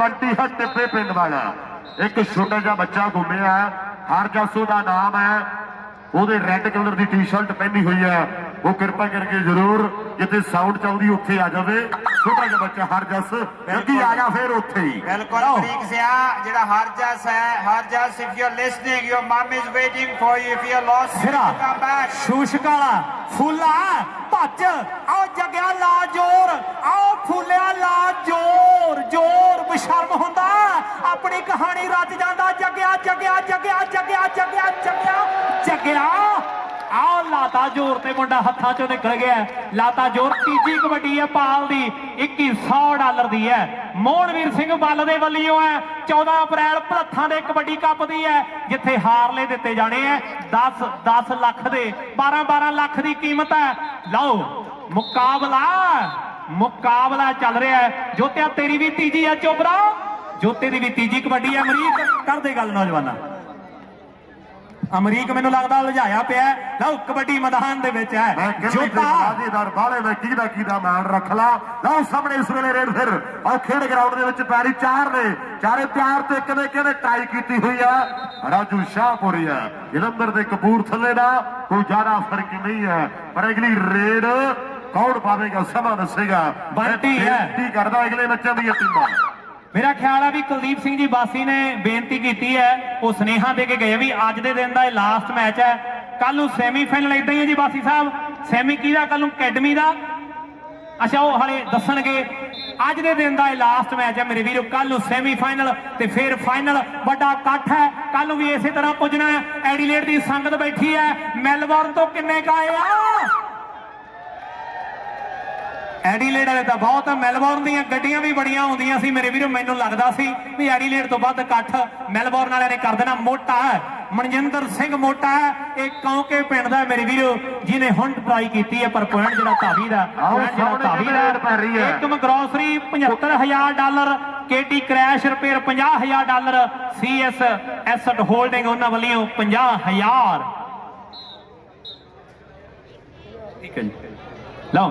ਬੰਟੀ ਹੈ ਟਿੱਬੇ ਪਿੰਡ ਵਾਲਾ। ਇੱਕ ਛੋਟਾ ਜਿਹਾ ਬੱਚਾ ਘੁੰਮਿਆ ਹਰ ਜਸੂ ਦਾ ਨਾਮ ਹੈ। ਉਹਦੇ ਰੈੱਡ ਕਲਰ ਦੀ ਟੀ-ਸ਼ਰਟ ਪਹਿਨੀ ਹੋਈ ਹੈ। ਉਹ ਕਿਰਪਾ ਕਰਕੇ ਜ਼ਰੂਰ ਜਿੱਥੇ ਸਾਊਂਡ ਚੱਲਦੀ ਉੱਥੇ ਆ ਜਾਵੇ। ਛੋਟਾ ਜਿਹਾ ਬੱਚਾ ਹਰ ਜਸ ਅੱਗੇ ਆ ਜਾ ਫਿਰ ਉੱਥੇ ਹੀ। ਬਿਲਕੁਲ ਬਰੀਕ ਸਿਆ ਜਿਹੜਾ ਹਰਜਸ ਹੈ Harjas if you are listening your mum is waiting for you if you are lost come back ਸ਼ੂਸ਼ਕ ਵਾਲਾ ਫੁੱਲਾ ਭੱਜ। ਆਓ ਜਗਿਆ ਲਾ ਜੋਰ ਆਓ ਫੁੱਲਿਆ ਲਾ ਕਹਾਣੀ ਰਚ ਜਾਂਦਾ, ਜਗਿਆ ਜਗਿਆ ਜਗਿਆ ਜਗਿਆ ਜਗਿਆ ਜਗਿਆ ਜਗਿਆ। ਆਓ ਲਾਤਾ ਜੋਰ ਤੇ ਮੁੰਡਾ ਹੱਥਾਂ ਚੋਂ ਨਿਕਲ ਗਿਆ ਲਾਤਾ ਜੋਰ, ਤੀਜੀ ਕਬੱਡੀ ਹੈ ਪਾਲ ਦੀ 2100 ਡਾਲਰ ਦੀ ਹੈ। ਮੋਹਨਵੀਰ ਸਿੰਘ ਬੱਲ ਦੇ ਵੱਲੋਂ ਹੈ 14 ਅਪ੍ਰੈਲ ਭਲੱਥਾਂ ਦੇ ਕਬੱਡੀ ਕੱਪ ਦੀ ਹੈ, ਜਿੱਥੇ ਹਾਰਲੇ ਦਿੱਤੇ ਜਾਣੇ ਹੈ। 10 10 ਲੱਖ ਦੇ 12 12 ਲੱਖ ਦੀ ਕੀਮਤ ਹੈ। ਲਓ, ਮੁਕਾਬਲਾ ਮੁਕਾਬਲਾ ਚੱਲ ਰਿਹਾ ਹੈ। ਜੋਤਿਆ, ਤੇਰੀ ਵੀ ਤੀਜੀ ਹੈ ਚੋਬਰਾ ਜੋਤੇ ਦੀ ਵੀ ਤੀਜੀ ਕਬੱਡੀ ਹੈ ਅਮਰੀਕ ਕਰਦੇ ਗੱਲ ਨੌਜਵਾਨਾਂ। ਅਮਰੀਕ ਮੈਨੂੰ ਲੱਗਦਾ ਲੁਝਾਇਆ ਪਿਆ। ਲਓ ਕਬੱਡੀ ਮੈਦਾਨ ਦੇ ਵਿੱਚ ਹੈ। ਜੋਤਾ। ਬਾਜ਼ੀਦਾਰ ਬਾਲੇ ਮੈਂ ਕਿਹਦਾ ਕਿਹਦਾ ਮਾਨ ਰੱਖ ਲਾ। ਲਓ ਸਾਹਮਣੇ ਇਸ ਵੇਲੇ ਰੇਡ ਫਿਰ। ਔਰ ਖੇਡ ਗਰਾਊਂਡ ਦੇ ਵਿੱਚ ਪੈਰੀ ਚਾਰ ਨੇ। ਚਾਰੇ ਪਿਆਰ ਤੇ ਕਦੇ ਕਦੇ ਟਾਈ ਕੀਤੀ ਹੋਈ ਆ ਰਾਜੂ ਸ਼ਾਹਪੁਰੀ ਆ ਜਲੰਧਰ ਦੇ ਕਪੂਰਥਲੇ ਦਾ ਕੋਈ ਜ਼ਿਆਦਾ ਫ਼ਰਕ ਨਹੀਂ ਹੈ। ਪਰ ਅਗਲੀ ਰੇਡ ਕੌਣ ਪਾਵੇਗਾ ਸਮਾਂ ਦੱਸੇਗਾ। ਬੰਟੀ ਹੈ। ਬੇਨਤੀ ਕਰਦਾ ਅਗਲੇ ਬੱਚਿਆਂ ਦੀਆਂ ਟੀਮਾਂ ਮੇਰਾ ਖਿਆਲ ਹੈ ਵੀ ਕੁਲਦੀਪ ਸਿੰਘ ਜੀ ਬਾਸੀ ਨੇ ਬੇਨਤੀ ਕੀਤੀ ਹੈ, ਉਹ ਸਨੇਹਾ ਦੇ ਕੇ ਗਏ ਵੀ ਅੱਜ ਦੇ ਦਿਨ ਦਾ ਇਹ ਲਾਸਟ ਮੈਚ ਹੈ। ਕੱਲ ਨੂੰ ਸੈਮੀਫਾਈਨਲ ਇਦਾਂ ਹੀ ਹੈ ਜੀ ਬਾਸੀ ਸਾਹਿਬ। ਸੈਮੀ ਕਿਹਦਾ? ਕੱਲ ਨੂੰ ਅਕੈਡਮੀ ਦਾ। ਅੱਛਾ, ਉਹ ਹਲੇ ਦੱਸਣਗੇ। ਅੱਜ ਦੇ ਦਿਨ ਦਾ ਇਹ ਲਾਸਟ ਮੈਚ ਹੈ ਮੇਰੇ ਵੀਰੋ। ਕੱਲ ਨੂੰ ਸੈਮੀਫਾਈਨਲ ਤੇ ਫਿਰ ਫਾਈਨਲ ਵੱਡਾ ਇਕੱਠ ਹੈ। ਕੱਲ ਨੂੰ ਵੀ ਇਸੇ ਤਰ੍ਹਾਂ ਪੁੱਜਣਾ ਹੈ। ਐਡੀਲੇਡ ਦੀ ਸੰਗਤ ਬੈਠੀ ਹੈ। ਮੈਲਬੌਰਨ ਤੋਂ ਕਿੰਨੇ ਕਾਏ ਆ? ਐਡੀਲੇਡ ਵਾਲੇ ਤਾਂ ਬਹੁਤ ਮੈਲਬੌਰਨ ਦੀਆਂ ਗੱਡੀਆਂ ਵੀ ਬੜੀਆਂ ਆਉਂਦੀਆਂ ਸੀ। ਮੇਰੇ ਵੀਰੋ ਮੈਨੂੰ ਲੱਗਦਾ ਸੀ ਵੀ ਐਡੀਲੇਡ ਤੋਂ ਵੱਧ ਇਕੱਠ ਮੈਲਬੌਰਨ ਵਾਲਿਆਂ ਨੇ ਕਰ ਦੇਣਾ। ਮੋਟਾ ਹੈ। ਮਨਜਿੰਦਰ ਸਿੰਘ ਮੋਟਾ ਹੈ। ਇਹ ਕੌਂਕੇ ਪਿੰਡ ਦਾ ਮੇਰੇ ਵੀਰੋ ਜਿਹਨੇ ਹੁਣ ਟਰਾਈ ਕੀਤੀ ਹੈ ਪਰ ਪੁਆਇੰਟ ਜਿਹੜਾ ਧਾਵੀ ਦਾ ਪੁਆਇੰਟ ਜਿਹੜਾ ਸਾਹਮਣੇ ਧਾਵੀ ਦਾ ਹੈ। ਇੱਕ grocery 75000 dollar KT crash repair 50000 dollar CS ਐਸਟ holding ਉਹਨਾਂ ਵੱਲੋਂ 50000 ਠੀਕ ਹੈ ਜੀ ਲਓ